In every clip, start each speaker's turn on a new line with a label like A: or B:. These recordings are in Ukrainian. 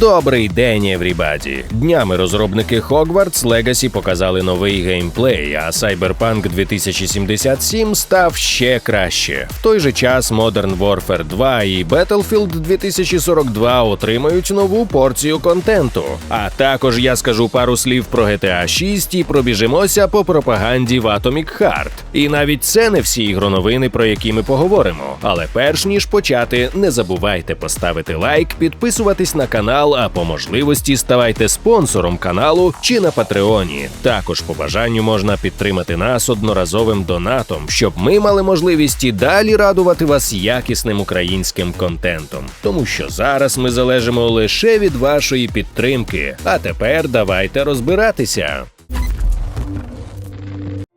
A: Добрий день, еврібаді! Днями розробники Hogwarts Legacy показали новий геймплей, а Cyberpunk 2077 став ще краще. В той же час Modern Warfare 2 і Battlefield 2042 отримають нову порцію контенту. А також я скажу пару слів про GTA 6 і пробіжимося по пропаганді в Atomic Heart. І навіть це не всі ігроновини, про які ми поговоримо. Але перш ніж почати, не забувайте поставити лайк, підписуватись на канал, а по можливості ставайте спонсором каналу чи на Патреоні. Також по бажанню можна підтримати нас одноразовим донатом, щоб ми мали можливість і далі радувати вас якісним українським контентом. Тому що зараз ми залежимо лише від вашої підтримки. А тепер давайте розбиратися.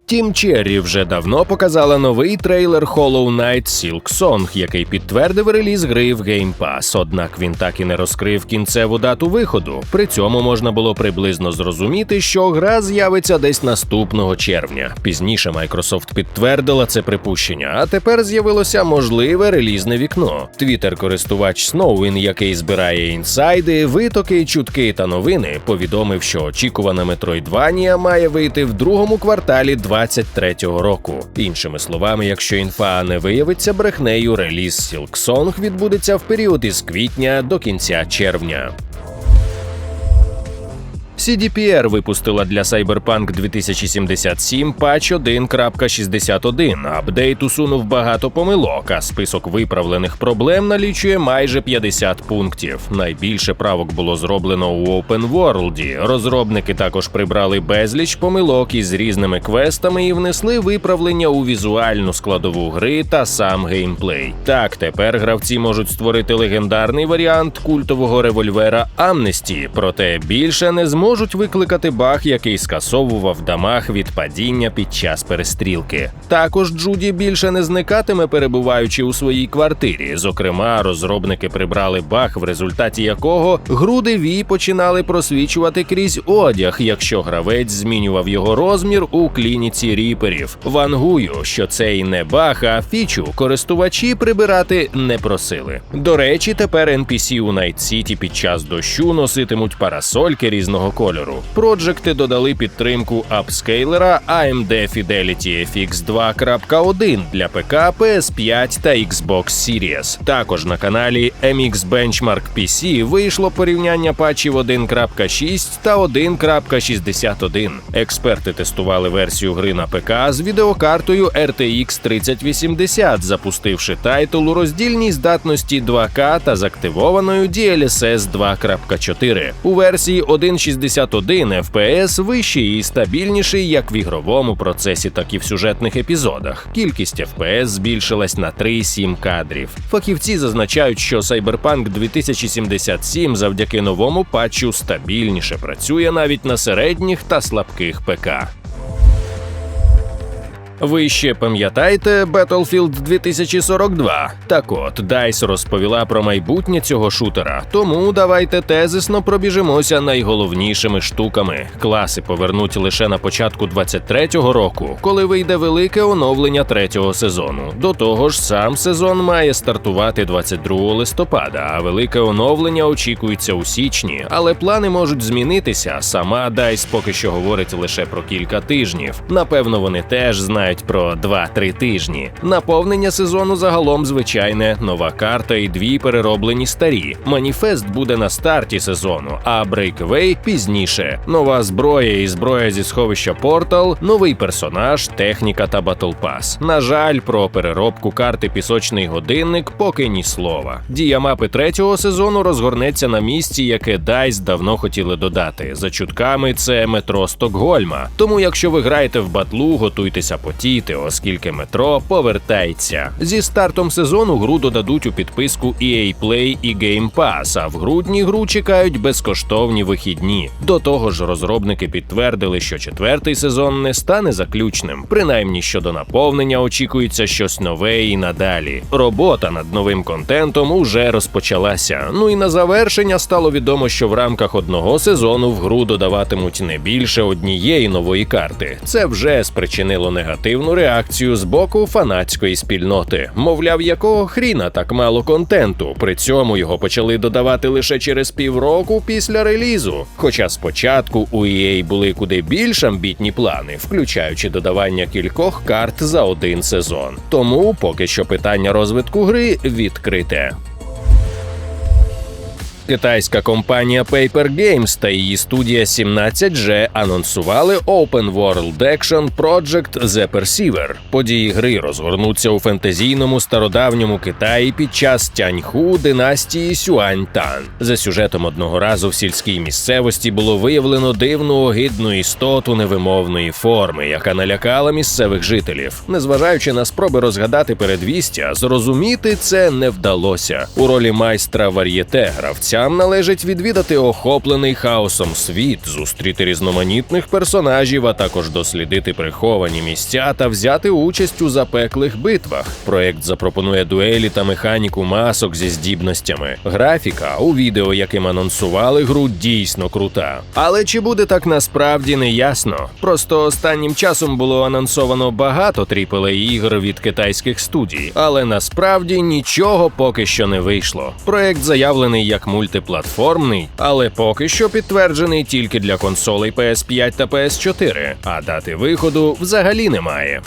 A: Тім Черрі вже давно показала новий трейлер Hollow Knight Silk який підтвердив реліз гри в Game Pass, однак він так і не розкрив кінцеву дату виходу. При цьому можна було приблизно зрозуміти, що гра з'явиться десь наступного червня. Пізніше Microsoft підтвердила це припущення, а тепер з'явилося можливе релізне вікно. Твіттер-користувач Snowin, який збирає інсайди, витоки, чутки та новини, повідомив, що очікувана Metroidvania має вийти в другому кварталі 23-го року. Іншими словами, якщо інфа не виявиться брехнею, реліз Сілксонг відбудеться в період із квітня до кінця червня. CDPR випустила для Cyberpunk 2077 патч 1.61. Апдейт усунув багато помилок, а список виправлених проблем налічує майже 50 пунктів. Найбільше правок було зроблено у Open World. Розробники також прибрали безліч помилок із різними квестами і внесли виправлення у візуальну складову гри та сам геймплей. Так, тепер гравці можуть створити легендарний варіант культового револьвера Amnesty, проте більше не зможуть можуть викликати баг, який скасовував дамаг від падіння під час перестрілки. Також Джуді більше не зникатиме, перебуваючи у своїй квартирі. Зокрема, розробники прибрали баг, в результаті якого груди Ві починали просвічувати крізь одяг, якщо гравець змінював його розмір у клініці ріперів. Вангую, що цей не баг, а фічу користувачі прибирати не просили. До речі, тепер NPC у Night City під час дощу носитимуть парасольки різного кольору. Проджекти додали підтримку апскейлера AMD Fidelity FX 2.1 для ПК, PS5 та Xbox Series. Також на каналі MX Benchmark PC вийшло порівняння патчів 1.6 та 1.61. Експерти тестували версію гри на ПК з відеокартою RTX 3080, запустивши тайтл у роздільній здатності 2К та з активованою DLSS 2.4. У версії 1.61 FPS вищий і стабільніший як в ігровому процесі, так і в сюжетних епізодах. Кількість FPS збільшилась на 3,7 кадрів. Фахівці зазначають, що Cyberpunk 2077 завдяки новому патчу стабільніше працює навіть на середніх та слабких ПК. Ви ще пам'ятаєте Battlefield 2042? Так от DICE розповіла про майбутнє цього шутера. Тому давайте тезисно пробіжимося найголовнішими штуками. Класи повернуть лише на початку 23-го року, коли вийде велике оновлення третього сезону. До того ж, сам сезон має стартувати 22 листопада, а велике оновлення очікується у січні. Але плани можуть змінитися. Сама DICE поки що говорить лише про кілька тижнів. Напевно, вони теж знають знають про 2-3 тижні. Наповнення сезону загалом звичайне, нова карта і дві перероблені старі. Маніфест буде на старті сезону, а Breakaway пізніше. Нова зброя і зброя зі сховища Портал, новий персонаж, техніка та Pass. На жаль, про переробку карти Пісочний годинник поки ні слова. Дія мапи третього сезону розгорнеться на місці, яке DICE давно хотіли додати. За чутками це метро Стокгольма. Тому, якщо ви граєте в батлу, готуйтеся потіти, оскільки метро повертається. Зі стартом сезону гру додадуть у підписку EA Play і Game Pass, а в грудні гру чекають безкоштовні вихідні. До того ж, розробники підтвердили, що четвертий сезон не стане заключним. Принаймні щодо наповнення очікується щось нове і надалі. Робота над новим контентом уже розпочалася. Ну і на завершення стало відомо, що в рамках одного сезону в гру додаватимуть не більше однієї нової карти. Це вже спричинило негатив негативну реакцію з боку фанатської спільноти. Мовляв, якого хріна так мало контенту. При цьому його почали додавати лише через півроку після релізу. Хоча спочатку у EA були куди більш амбітні плани, включаючи додавання кількох карт за один сезон. Тому поки що питання розвитку гри відкрите. Китайська компанія Paper Games та її студія 17G анонсували Open World Action Project The Perceiver. Події гри розгорнуться у фентезійному стародавньому Китаї під час Тяньху династії Сюань-Тан. За сюжетом одного разу в сільській місцевості було виявлено дивну огидну істоту невимовної форми, яка налякала місцевих жителів. Незважаючи на спроби розгадати передвістя, зрозуміти це не вдалося. У ролі майстра вар'єте гравця гравцям належить відвідати охоплений хаосом світ, зустріти різноманітних персонажів, а також дослідити приховані місця та взяти участь у запеклих битвах. Проект запропонує дуелі та механіку масок зі здібностями. Графіка у відео, яким анонсували гру, дійсно крута. Але чи буде так насправді не ясно? Просто останнім часом було анонсовано багато AAA ігор від китайських студій, але насправді нічого поки що не вийшло. Проект заявлений як мульти мультиплатформний, але поки що підтверджений тільки для консолей PS5 та PS4, а дати виходу взагалі немає.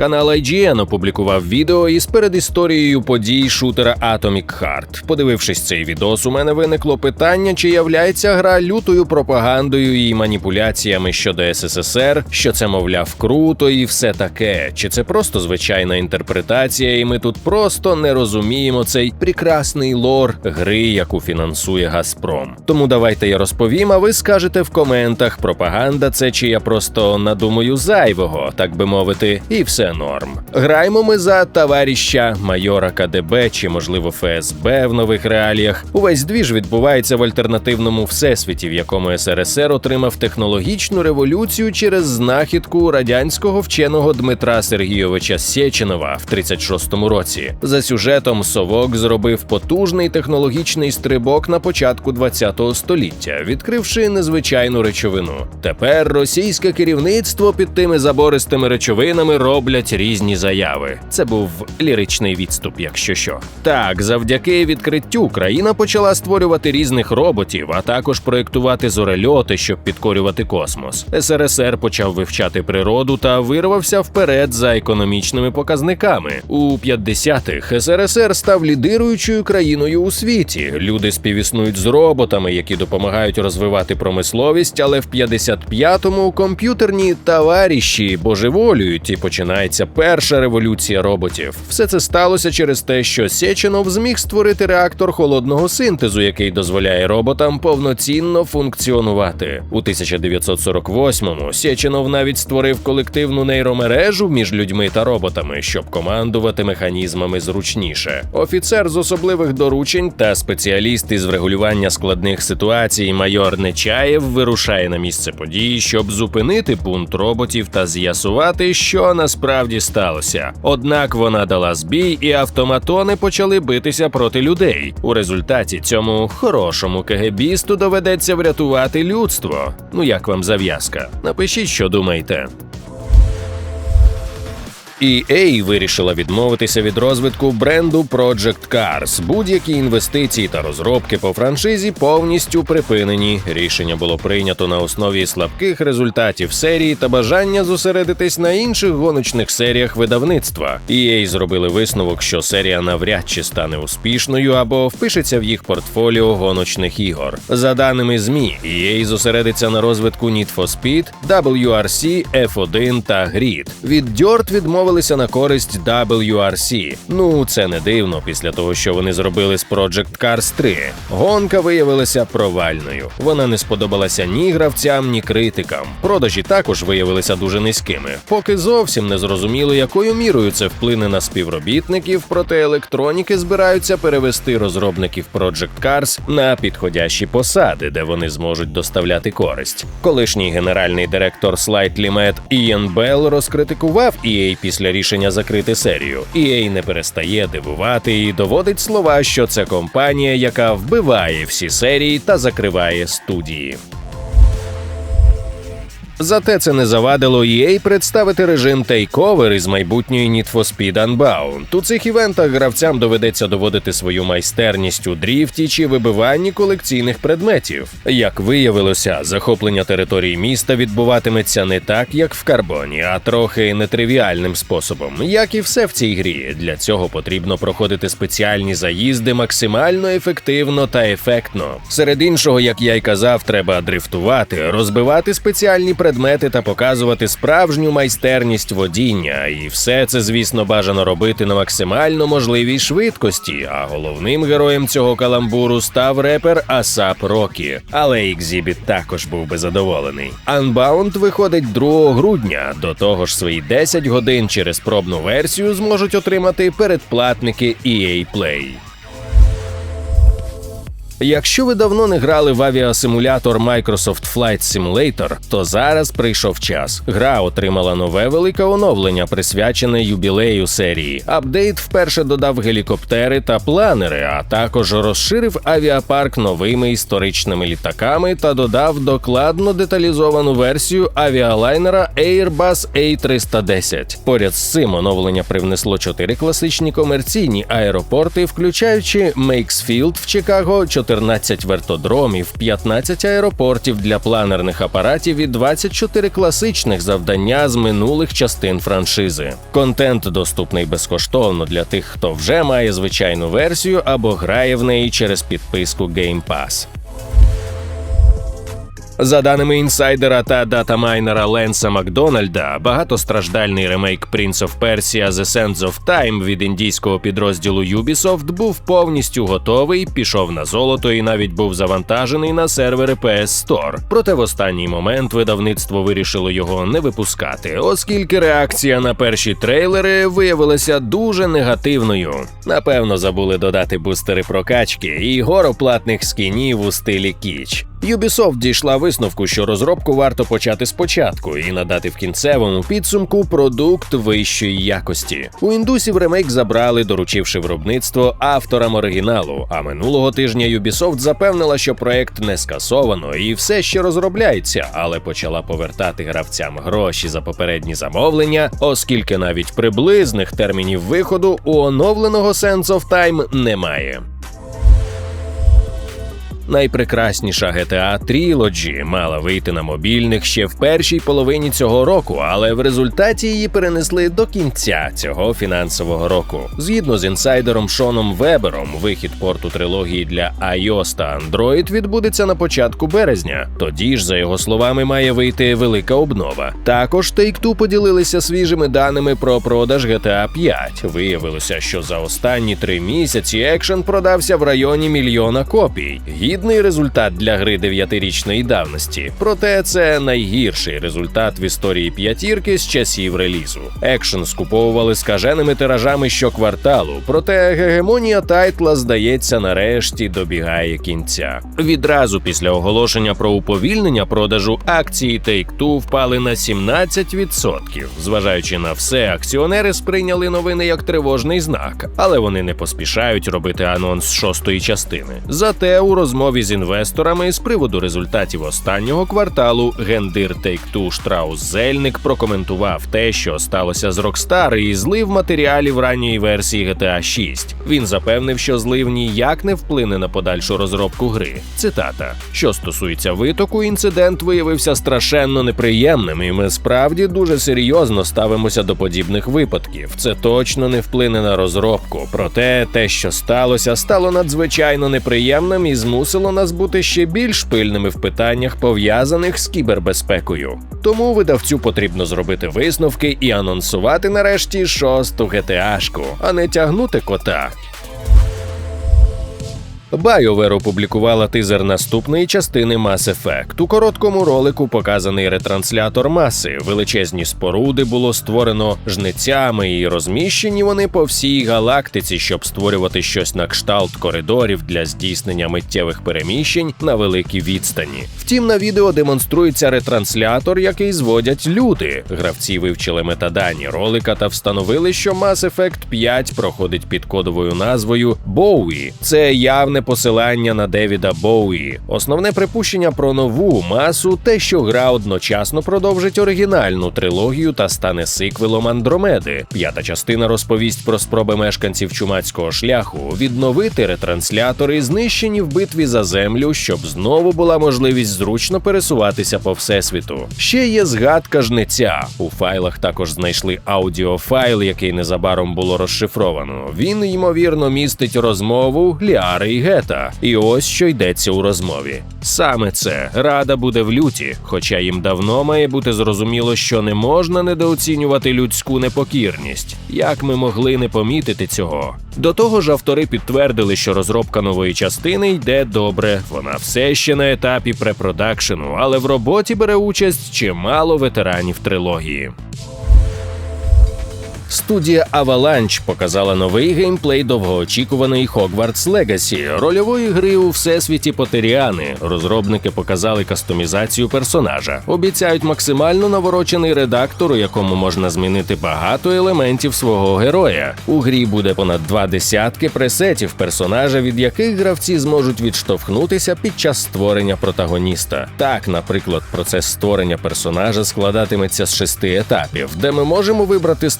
A: Канал IGN опублікував відео із передісторією подій шутера Atomic Heart. Подивившись цей відос, у мене виникло питання, чи являється гра лютою пропагандою і маніпуляціями щодо СССР, що це, мовляв, круто і все таке, чи це просто звичайна інтерпретація, і ми тут просто не розуміємо цей прекрасний лор гри, яку фінансує Газпром. Тому давайте я розповім, а ви скажете в коментах, пропаганда це чи я просто надумаю зайвого, так би мовити, і все норм. Граємо ми за товаріща майора КДБ чи, можливо, ФСБ в нових реаліях. Увесь двіж відбувається в альтернативному всесвіті, в якому СРСР отримав технологічну революцію через знахідку радянського вченого Дмитра Сергійовича Сєчинова в 36-му році. За сюжетом Совок зробив потужний технологічний стрибок на початку 20-го століття, відкривши незвичайну речовину. Тепер російське керівництво під тими забористими речовинами роблять роблять різні заяви. Це був ліричний відступ, якщо що. Так, завдяки відкриттю країна почала створювати різних роботів, а також проєктувати зорельоти, щоб підкорювати космос. СРСР почав вивчати природу та вирвався вперед за економічними показниками. У 50-х СРСР став лідируючою країною у світі. Люди співіснують з роботами, які допомагають розвивати промисловість, але в 55-му комп'ютерні товариші божеволюють і починають починається перша революція роботів. Все це сталося через те, що Сєченов зміг створити реактор холодного синтезу, який дозволяє роботам повноцінно функціонувати. У 1948-му Сєченов навіть створив колективну нейромережу між людьми та роботами, щоб командувати механізмами зручніше. Офіцер з особливих доручень та спеціаліст із врегулювання складних ситуацій майор Нечаєв вирушає на місце події, щоб зупинити бунт роботів та з'ясувати, що насправді справді сталося. Однак вона дала збій, і автоматони почали битися проти людей. У результаті цьому хорошому кегебісту доведеться врятувати людство. Ну як вам зав'язка? Напишіть, що думаєте. EA вирішила відмовитися від розвитку бренду Project Cars. Будь-які інвестиції та розробки по франшизі повністю припинені. Рішення було прийнято на основі слабких результатів серії та бажання зосередитись на інших гоночних серіях видавництва. EA зробили висновок, що серія навряд чи стане успішною або впишеться в їх портфоліо гоночних ігор. За даними змі, EA зосередиться на розвитку Need for Speed, WRC, F1 та Grid. Від Dirt відмовили відмовилися на користь WRC. Ну це не дивно після того, що вони зробили з Project Cars 3. Гонка виявилася провальною. Вона не сподобалася ні гравцям, ні критикам. Продажі також виявилися дуже низькими. Поки зовсім не зрозуміло, якою мірою це вплине на співробітників, проте електроніки збираються перевести розробників Project Cars на підходящі посади, де вони зможуть доставляти користь. Колишній генеральний директор Slightly Mad Ієн Белл розкритикував EA після після рішення закрити серію. EA не перестає дивувати і доводить слова, що це компанія, яка вбиває всі серії та закриває студії. Зате це не завадило EA представити режим Takeover із майбутньої Need for Speed Unbound. У цих івентах гравцям доведеться доводити свою майстерність у дріфті чи вибиванні колекційних предметів. Як виявилося, захоплення території міста відбуватиметься не так, як в карбоні, а трохи нетривіальним способом. Як і все в цій грі, для цього потрібно проходити спеціальні заїзди максимально ефективно та ефектно. Серед іншого, як я й казав, треба дрифтувати, розбивати спеціальні предмети та показувати справжню майстерність водіння. І все це, звісно, бажано робити на максимально можливій швидкості. А головним героєм цього каламбуру став репер Асап Рокі. Але Екзібіт також був би задоволений. Unbound виходить 2 грудня. До того ж, свої 10 годин через пробну версію зможуть отримати передплатники EA Play. Якщо ви давно не грали в авіасимулятор Microsoft Flight Simulator, то зараз прийшов час. Гра отримала нове велике оновлення, присвячене юбілею серії. Апдейт вперше додав гелікоптери та планери, а також розширив авіапарк новими історичними літаками та додав докладно деталізовану версію авіалайнера Airbus A310. Поряд з цим оновлення привнесло чотири класичні комерційні аеропорти, включаючи Мейксфілд в Чикаго, 14 вертодромів, 15 аеропортів для планерних апаратів і 24 класичних завдання з минулих частин франшизи. Контент доступний безкоштовно для тих, хто вже має звичайну версію або грає в неї через підписку Game Pass. За даними інсайдера та датамайнера Ленса Макдональда, багатостраждальний ремейк Prince of Persia The Sands of Time від індійського підрозділу Ubisoft був повністю готовий, пішов на золото і навіть був завантажений на сервери PS Store. Проте в останній момент видавництво вирішило його не випускати, оскільки реакція на перші трейлери виявилася дуже негативною. Напевно, забули додати бустери прокачки і гору платних скінів у стилі кіч. Ubisoft дійшла висновку, що розробку варто почати спочатку і надати в кінцевому підсумку продукт вищої якості. У індусів ремейк забрали, доручивши виробництво авторам оригіналу. А минулого тижня Ubisoft запевнила, що проект не скасовано і все ще розробляється, але почала повертати гравцям гроші за попередні замовлення, оскільки навіть приблизних термінів виходу у оновленого Sense of Time немає. Найпрекрасніша GTA Trilogy мала вийти на мобільних ще в першій половині цього року, але в результаті її перенесли до кінця цього фінансового року. Згідно з інсайдером Шоном Вебером, вихід порту трилогії для iOS та Android відбудеться на початку березня. Тоді ж, за його словами, має вийти велика обнова. Також Take-Two поділилися свіжими даними про продаж GTA 5. Виявилося, що за останні три місяці екшен продався в районі мільйона копій. Гідний результат для гри дев'ятирічної давності. Проте це найгірший результат в історії п'ятірки з часів релізу. Екшен скуповували скаженими тиражами щокварталу, проте гегемонія тайтла, здається, нарешті добігає кінця. Відразу після оголошення про уповільнення продажу акції Take-Two впали на 17%. Зважаючи на все, акціонери сприйняли новини як тривожний знак, але вони не поспішають робити анонс шостої частини. Зате у розмові з інвесторами з приводу результатів останнього кварталу гендир Take-Two Штраус Зельник прокоментував те, що сталося з Rockstar і злив матеріалів ранньої версії GTA 6. Він запевнив, що злив ніяк не вплине на подальшу розробку гри. Цитата: що стосується витоку, інцидент виявився страшенно неприємним, і ми справді дуже серйозно ставимося до подібних випадків. Це точно не вплине на розробку. Проте те, що сталося, стало надзвичайно неприємним і змусило нас бути ще більш пильними в питаннях, пов'язаних з кібербезпекою. Тому видавцю потрібно зробити висновки і анонсувати нарешті шосту GTA-шку, а не тягнути кота. BioWare опублікувала тизер наступної частини Mass Effect. У короткому ролику показаний ретранслятор маси. Величезні споруди було створено жнецями і розміщені вони по всій галактиці, щоб створювати щось на кшталт коридорів для здійснення миттєвих переміщень на великій відстані. Втім, на відео демонструється ретранслятор, який зводять люди. Гравці вивчили метадані ролика та встановили, що Mass Effect 5 проходить під кодовою назвою Bowie. Це явне очевидне посилання на Девіда Боуї. Основне припущення про нову масу те, що гра одночасно продовжить оригінальну трилогію та стане сиквелом Андромеди. П'ята частина розповість про спроби мешканців чумацького шляху відновити ретранслятори, знищені в битві за землю, щоб знову була можливість зручно пересуватися по всесвіту. Ще є згадка жнеця. У файлах також знайшли аудіофайл, який незабаром було розшифровано. Він ймовірно містить розмову Ліари і Гета. І ось що йдеться у розмові. Саме це рада буде в люті, хоча їм давно має бути зрозуміло, що не можна недооцінювати людську непокірність. Як ми могли не помітити цього? До того ж, автори підтвердили, що розробка нової частини йде добре. Вона все ще на етапі препродакшену, але в роботі бере участь чимало ветеранів трилогії. Студія Avalanche показала новий геймплей довгоочікуваної Hogwarts Legacy, рольової гри у всесвіті Потеріани. Розробники показали кастомізацію персонажа. Обіцяють максимально наворочений редактор, у якому можна змінити багато елементів свого героя. У грі буде понад два десятки пресетів персонажа, від яких гравці зможуть відштовхнутися під час створення протагоніста. Так, наприклад, процес створення персонажа складатиметься з шести етапів, де ми можемо вибрати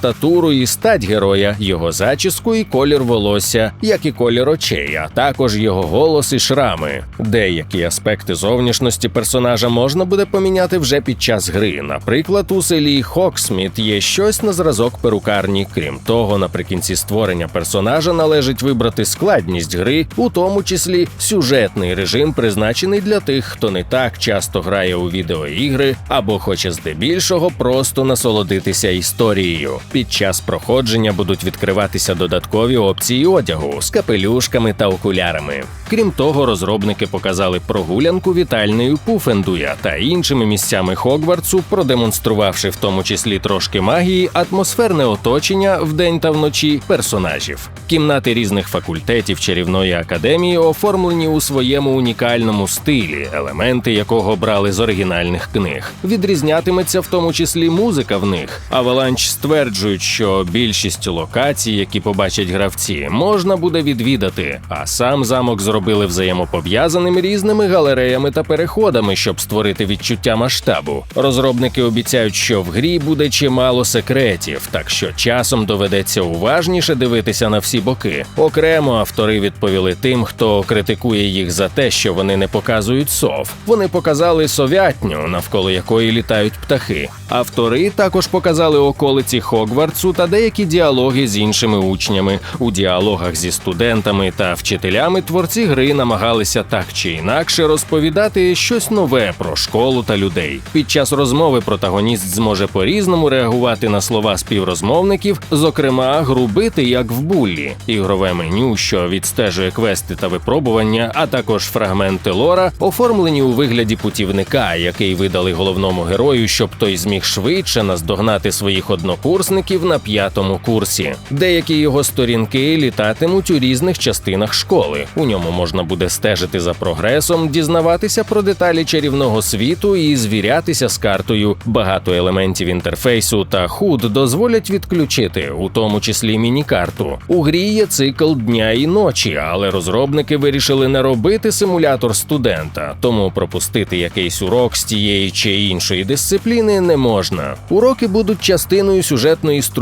A: статуру і стать героя, його зачіску і колір волосся, як і колір очей, а також його голос і шрами. Деякі аспекти зовнішності персонажа можна буде поміняти вже під час гри. Наприклад, у селі Хоксміт є щось на зразок перукарні. Крім того, наприкінці створення персонажа належить вибрати складність гри, у тому числі сюжетний режим, призначений для тих, хто не так часто грає у відеоігри або хоче здебільшого просто насолодитися історією. Під час проходження будуть відкриватися додаткові опції одягу з капелюшками та окулярами. Крім того, розробники показали прогулянку вітальною Пуфендуя та іншими місцями Хогвартсу, продемонструвавши в тому числі трошки магії, атмосферне оточення вдень та вночі персонажів. Кімнати різних факультетів чарівної академії оформлені у своєму унікальному стилі, елементи якого брали з оригінальних книг. Відрізнятиметься в тому числі музика в них. Аваланч стверджують, що більшість локацій, які побачать гравці, можна буде відвідати, а сам замок зробили взаємопов'язаним різними галереями та переходами, щоб створити відчуття масштабу. Розробники обіцяють, що в грі буде чимало секретів, так що часом доведеться уважніше дивитися на всі боки. Окремо автори відповіли тим, хто критикує їх за те, що вони не показують сов. Вони показали совятню, навколо якої літають птахи. Автори також показали околиці Хогвартсу та деякі діалоги з іншими учнями. У діалогах зі студентами та вчителями творці гри намагалися так чи інакше розповідати щось нове про школу та людей. Під час розмови протагоніст зможе по-різному реагувати на слова співрозмовників, зокрема, грубити як в буллі. Ігрове меню, що відстежує квести та випробування, а також фрагменти лора, оформлені у вигляді путівника, який видали головному герою, щоб той зміг швидше наздогнати своїх однокурсників на п'ятому курсі. Деякі його сторінки літатимуть у різних частинах школи. У ньому можна буде стежити за прогресом, дізнаватися про деталі чарівного світу і звірятися з картою. Багато елементів інтерфейсу та худ дозволять відключити, у тому числі міні-карту. У грі є цикл дня і ночі, але розробники вирішили не робити симулятор студента, тому пропустити якийсь урок з тієї чи іншої дисципліни не можна. Уроки будуть частиною сюжетної структури,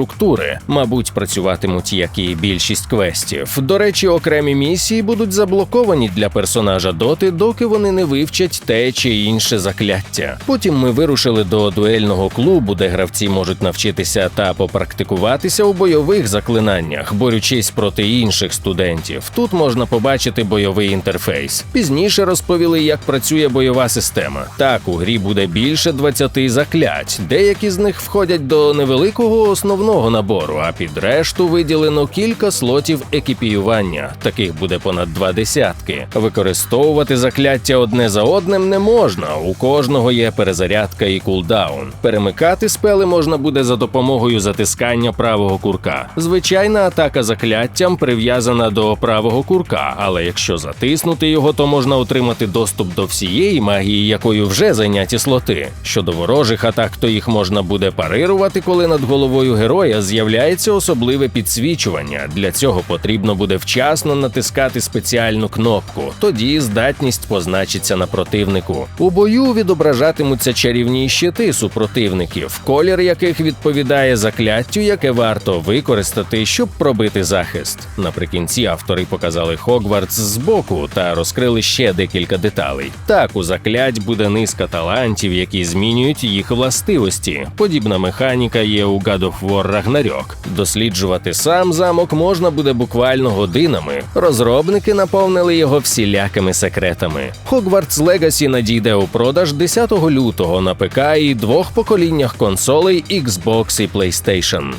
A: мабуть, працюватимуть як і більшість квестів. До речі, окремі місії будуть заблоковані для персонажа доти, доки вони не вивчать те чи інше закляття. Потім ми вирушили до дуельного клубу, де гравці можуть навчитися та попрактикуватися у бойових заклинаннях, борючись проти інших студентів. Тут можна побачити бойовий інтерфейс. Пізніше розповіли, як працює бойова система. Так, у грі буде більше 20 заклять. Деякі з них входять до невеликого основного набору, а під решту виділено кілька слотів екіпіювання. Таких буде понад два десятки. Використовувати закляття одне за одним не можна. У кожного є перезарядка і кулдаун. Перемикати спели можна буде за допомогою затискання правого курка. Звичайна атака закляттям прив'язана до правого курка, але якщо затиснути його, то можна отримати доступ до всієї магії, якою вже зайняті слоти. Щодо ворожих атак, то їх можна буде парирувати, коли над головою героя героя з'являється особливе підсвічування. Для цього потрібно буде вчасно натискати спеціальну кнопку. Тоді здатність позначиться на противнику. У бою відображатимуться чарівні щити супротивників, колір яких відповідає закляттю, яке варто використати, щоб пробити захист. Наприкінці автори показали Хогвартс збоку та розкрили ще декілька деталей. Так, у заклять буде низка талантів, які змінюють їх властивості. Подібна механіка є у God of War Ragnarok. Досліджувати сам замок можна буде буквально годинами. Розробники наповнили його всілякими секретами. Hogwarts Legacy надійде у продаж 10 лютого на ПК і двох поколіннях консолей Xbox і PlayStation.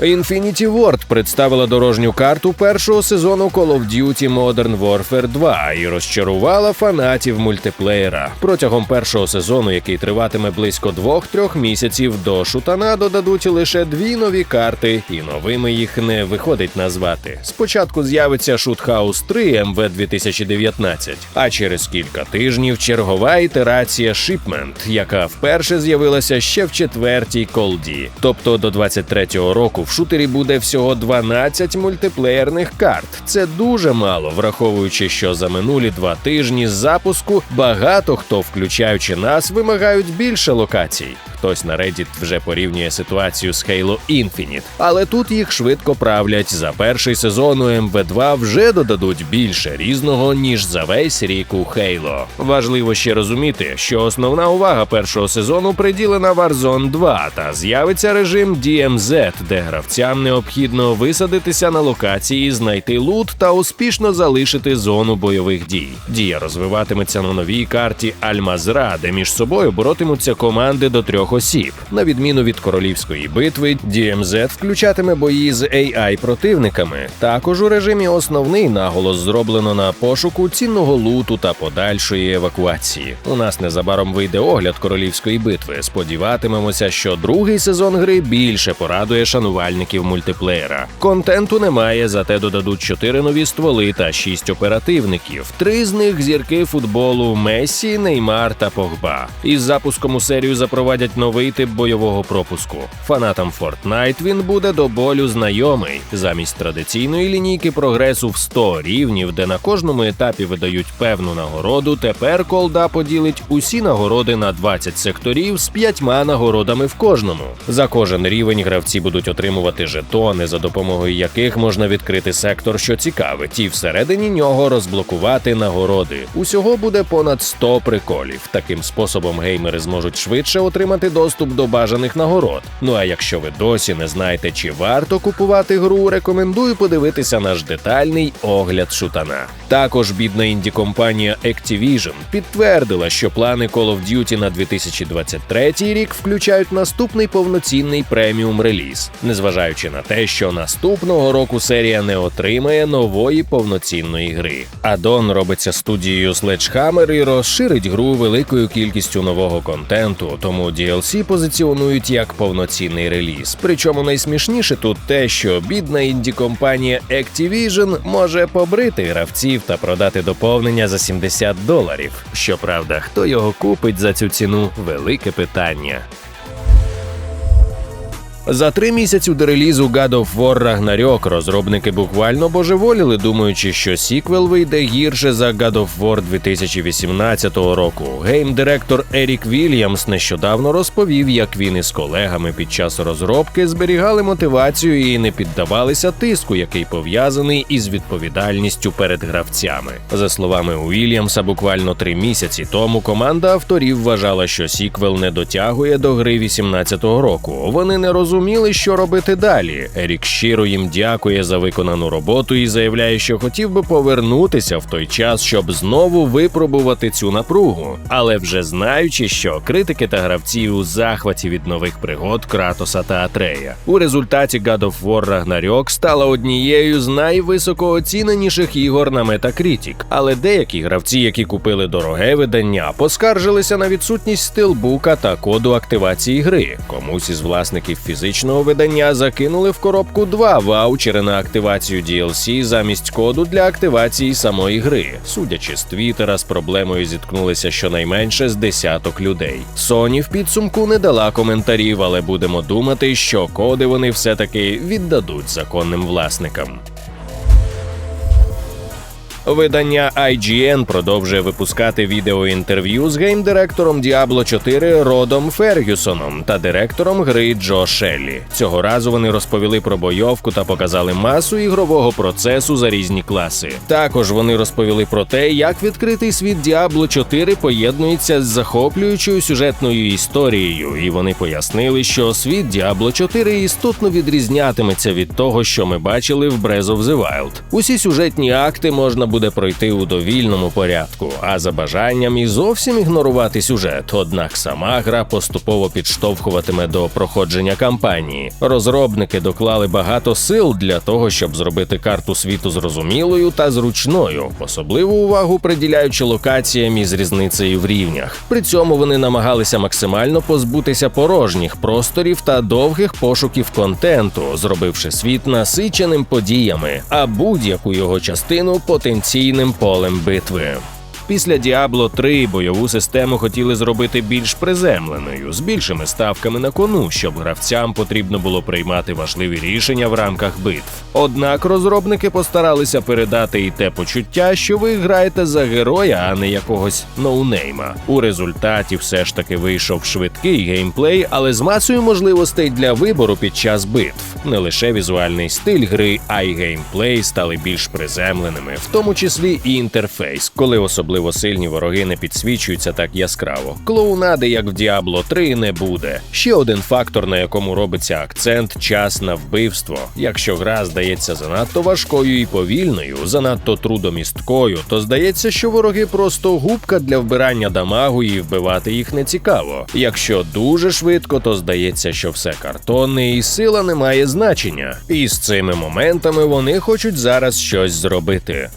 A: Infinity Ward представила дорожню карту першого сезону Call of Duty Modern Warfare 2 і розчарувала фанатів мультиплеєра. Протягом першого сезону, який триватиме близько двох-трьох місяців, до шутана додадуть лише дві нові карти, і новими їх не виходить назвати. Спочатку з'явиться House 3 МВ 2019, а через кілька тижнів чергова ітерація Shipment, яка вперше з'явилася ще в четвертій колді. Тобто до 23-го року в шутері буде всього 12 мультиплеєрних карт. Це дуже мало, враховуючи, що за минулі два тижні з запуску багато хто, включаючи нас, вимагають більше локацій. Хтось на Reddit вже порівнює ситуацію з Halo Infinite, але тут їх швидко правлять. За перший сезон у МВ2 вже додадуть більше різного ніж за весь рік у Halo. Важливо ще розуміти, що основна увага першого сезону приділена Warzone 2 та з'явиться режим DMZ, де гравцям необхідно висадитися на локації, знайти лут та успішно залишити зону бойових дій. Дія розвиватиметься на новій карті Альмазра, де між собою боротимуться команди до трьох осіб. На відміну від королівської битви, DMZ включатиме бої з AI противниками. Також у режимі основний наголос зроблено на пошуку цінного луту та подальшої евакуації. У нас незабаром вийде огляд королівської битви. Сподіватимемося, що другий сезон гри більше порадує шанувальників мультиплеєра. Контенту немає, зате додадуть чотири нові стволи та шість оперативників. Три з них зірки футболу Мессі, Неймар та Погба. Із запуском у серію запровадять новий тип бойового пропуску. Фанатам Fortnite він буде до болю знайомий. Замість традиційної лінійки прогресу в 100 рівнів, де на кожному етапі видають певну нагороду. Тепер колда поділить усі нагороди на 20 секторів з п'ятьма нагородами в кожному. За кожен рівень гравці будуть отримувати жетони, за допомогою яких можна відкрити сектор, що цікавить, і всередині нього розблокувати нагороди. Усього буде понад 100 приколів. Таким способом геймери зможуть швидше отримати доступ до бажаних нагород. Ну а якщо ви досі не знаєте, чи варто купувати гру, рекомендую подивитися наш детальний огляд шутана. Також бідна інді компанія Activision підтвердила, що плани Call of Duty на 2023 рік включають наступний повноцінний преміум реліз, незважаючи на те, що наступного року серія не отримає нової повноцінної гри. Адон робиться студією Sledgehammer і розширить гру великою кількістю нового контенту, тому DLC позиціонують як повноцінний реліз. Причому найсмішніше тут те, що бідна інді компанія Activision може побрити гравців та продати доповнення за 70 доларів. Щоправда, хто його купить за цю ціну велике питання. За три місяці до релізу God of War Ragnarok розробники буквально божеволіли, думаючи, що сіквел вийде гірше за God of War 2018 року. Гейм-директор Ерік Вільямс нещодавно розповів, як він із колегами під час розробки зберігали мотивацію і не піддавалися тиску, який пов'язаний із відповідальністю перед гравцями. За словами Уільямса, буквально три місяці тому команда авторів вважала, що сіквел не дотягує до гри 18-го року. Вони не розуміли, що робити далі. Ерік щиро їм дякує за виконану роботу і заявляє, що хотів би повернутися в той час, щоб знову випробувати цю напругу. Але вже знаючи, що критики та гравці у захваті від нових пригод Кратоса та Атрея. У результаті God of War Ragnarok стала однією з найвисокооціненіших ігор на Metacritic. Але деякі гравці, які купили дороге видання, поскаржилися на відсутність стилбука та коду активації гри. Комусь із власників фізичних фізичного видання закинули в коробку два ваучери на активацію DLC замість коду для активації самої гри. Судячи з твіттера, з проблемою зіткнулися щонайменше з десяток людей. Sony в підсумку не дала коментарів, але будемо думати, що коди вони все-таки віддадуть законним власникам. Видання IGN продовжує випускати відеоінтерв'ю з геймдиректором Diablo 4 Родом Фергюсоном та директором гри Джо Шеллі. Цього разу вони розповіли про бойовку та показали масу ігрового процесу за різні класи. Також вони розповіли про те, як відкритий світ Diablo 4 поєднується з захоплюючою сюжетною історією, і вони пояснили, що світ Diablo 4 істотно відрізнятиметься від того, що ми бачили в Breath of the Wild. Усі сюжетні акти можна буде пройти у довільному порядку, а за бажанням і зовсім ігнорувати сюжет. Однак сама гра поступово підштовхуватиме до проходження кампанії. Розробники доклали багато сил для того, щоб зробити карту світу зрозумілою та зручною, особливу увагу приділяючи локаціям із різницею в рівнях. При цьому вони намагалися максимально позбутися порожніх просторів та довгих пошуків контенту, зробивши світ насиченим подіями, а будь-яку його частину потенційним полем битви. Після Diablo 3 бойову систему хотіли зробити більш приземленою, з більшими ставками на кону, щоб гравцям потрібно було приймати важливі рішення в рамках битв. Однак розробники постаралися передати і те почуття, що ви граєте за героя, а не якогось ноунейма. У результаті все ж таки вийшов швидкий геймплей, але з масою можливостей для вибору під час битв. Не лише візуальний стиль гри, а й геймплей стали більш приземленими, в тому числі і інтерфейс, коли особливо сильні вороги не підсвічуються так яскраво. Клоунади, як в Diablo 3, не буде. Ще один фактор, на якому робиться акцент час на вбивство. Якщо гра здається занадто важкою і повільною, занадто трудомісткою, то здається, що вороги просто губка для вбирання дамагу і вбивати їх не цікаво. Якщо дуже швидко, то здається, що все картонне і сила не має значення. І з цими моментами вони хочуть зараз щось зробити.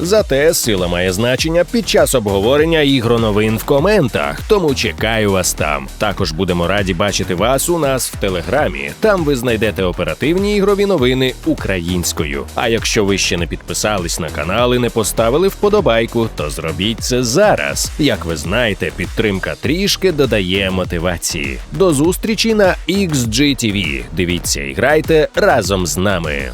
A: Зате сила має значення під час обговорення ігроновин в коментах, тому чекаю вас там. Також будемо раді бачити вас у нас в телеграмі. Там ви знайдете оперативні ігрові новини українською. А якщо ви ще не підписались на канал і не поставили вподобайку, то зробіть це зараз. Як ви знаєте, підтримка трішки додає мотивації. До зустрічі на XGTV. Дивіться і грайте разом з нами.